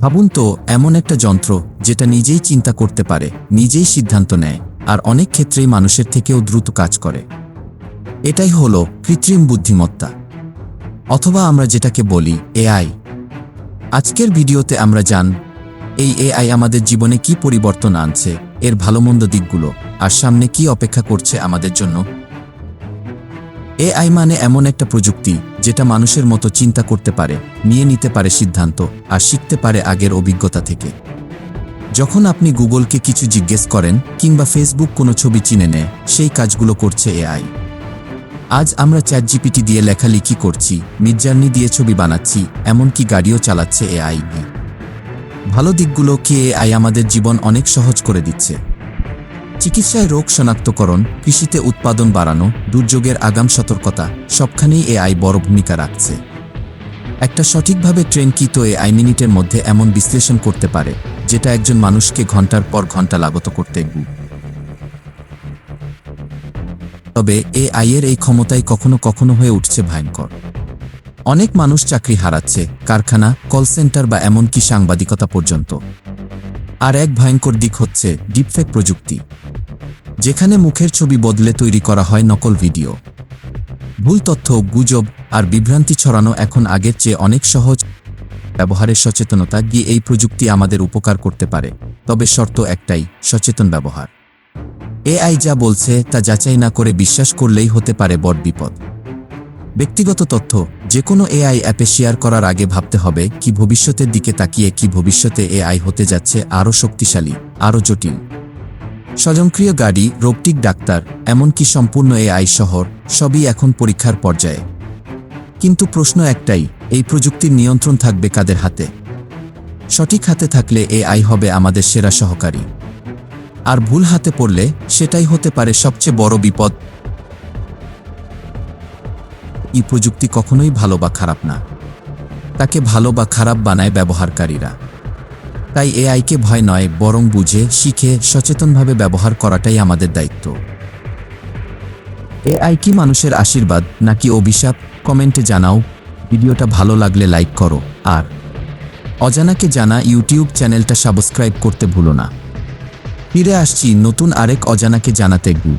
ভাবুন তো, এমন একটা যন্ত্র যেটা নিজেই চিন্তা করতে পারে, নিজেই সিদ্ধান্ত নেয়, আর অনেক ক্ষেত্রেই মানুষের থেকেও দ্রুত কাজ করে। এটাই হলো কৃত্রিম বুদ্ধিমত্তা। অথবা আমরা যেটাকে বলি এআই আজকের ভিডিওতে আমরা জান, এই এআই আমাদের জীবনে কি পরিবর্তন আনছে, এর ভালোমন্দ দিকগুলো, আর সামনে কি অপেক্ষা করছে আমাদের জন্য? এআই মানে এমন একটা প্রযুক্তি যেটা মানুষের মতো চিন্তা করতে পারে, নিয়ে নিতে পারে সিদ্ধান্ত আর শিখতে পারে আগের অভিজ্ঞতা থেকে। যখন আপনি গুগলকে কিছু জিজ্ঞেস করেন কিংবা ফেসবুক কোনো ছবি চিনে নেয়, সেই কাজগুলো করছে এআই। আজ আমরা চ্যাট জিপিটি দিয়ে লেখালেখি করছি মির্জার্নি দিয়ে ছবি বানাচ্ছি, এমনকি গাড়িও চালাচ্ছে এআই। ভালো দিকগুলো কি এআই আমাদের জীবন অনেক সহজ করে দিচ্ছে? চিকিৎসায় রোগ শনাক্তকরণ, কৃষিতে উৎপাদন বাড়ানো, দুর্যোগের আগাম সতর্কতা, সবখানেই এআই বড় ভূমিকা রাখছে। একটা সঠিকভাবে ট্রেনকৃত আই মিনিটের মধ্যে এমন বিশ্লেষণ করতে পারে, যেটা একজন মানুষকে ঘণ্টার পর ঘণ্টা লাগত করতে। তবে এ এর এই ক্ষমতাই কখনো কখনো হয়ে উঠছে ভয়ঙ্কর। অনেক মানুষ চাকরি হারাচ্ছে, কারখানা, কল সেন্টার বা এমনকি সাংবাদিকতা পর্যন্ত। আর এক ভয়ঙ্কর দিক হচ্ছে ডিপফেক প্রযুক্তি। যেখানে মুখের ছবি বদলে তৈরি করা হয় নকল ভিডিও। ভুল তথ্য, গুজব আর বিভ্রান্তি ছড়ানো এখন আগের চেয়ে অনেক সহজ। ব্যবহারের সচেতনতা গিয়ে এই প্রযুক্তি আমাদের উপকার করতে পারে। তবে শর্ত একটাই, সচেতন ব্যবহার। এআই যা বলছে তা যাচাই না করে বিশ্বাস করলেই হতে পারে বড় বিপদ। ব্যক্তিগত তথ্য যে কোনো এআই অ্যাপে শেয়ার করার আগে ভাবতে হবে কি ভবিষ্যতের দিকে তাকিয়ে কি ভবিষ্যতে এআই হতে যাচ্ছে আরও শক্তিশালী, আরও জটিল। স্বয়ংক্রিয় গাড়ি রোবটিক ডাক্তার, এমনকি সম্পূর্ণ এআই শহর, সবই এখন পরীক্ষার পর্যায়ে। কিন্তু প্রশ্ন একটাই, এই প্রযুক্তির নিয়ন্ত্রণ থাকবে কাদের হাতে? সঠিক হাতে থাকলে এআই হবে আমাদের সেরা সহকারী। আর ভুল হাতে পড়লে সেটাই হতে পারে সবচেয়ে বড় বিপদ। এই প্রযুক্তি কখনোই ভালো বা খারাপ না। তাকে ভালো বা খারাপ বানায় ব্যবহারকারীরা। তাই এআইকে ভয় নয়, বরং বুঝে, শিখে, সচেতনভাবে ব্যবহার করাটাই আমাদের দায়িত্ব। এআই কি মানুষের আশীর্বাদ নাকি অভিশাপ? কমেন্টে জানাও। ভিডিওটা ভালো লাগলে লাইক করো। আর অজানাকে জানা ইউটিউব চ্যানেলটা সাবস্ক্রাইব করতে ভুলো না। ফিরে আসছি নতুন আরেক অজানাকে জানাতে গু।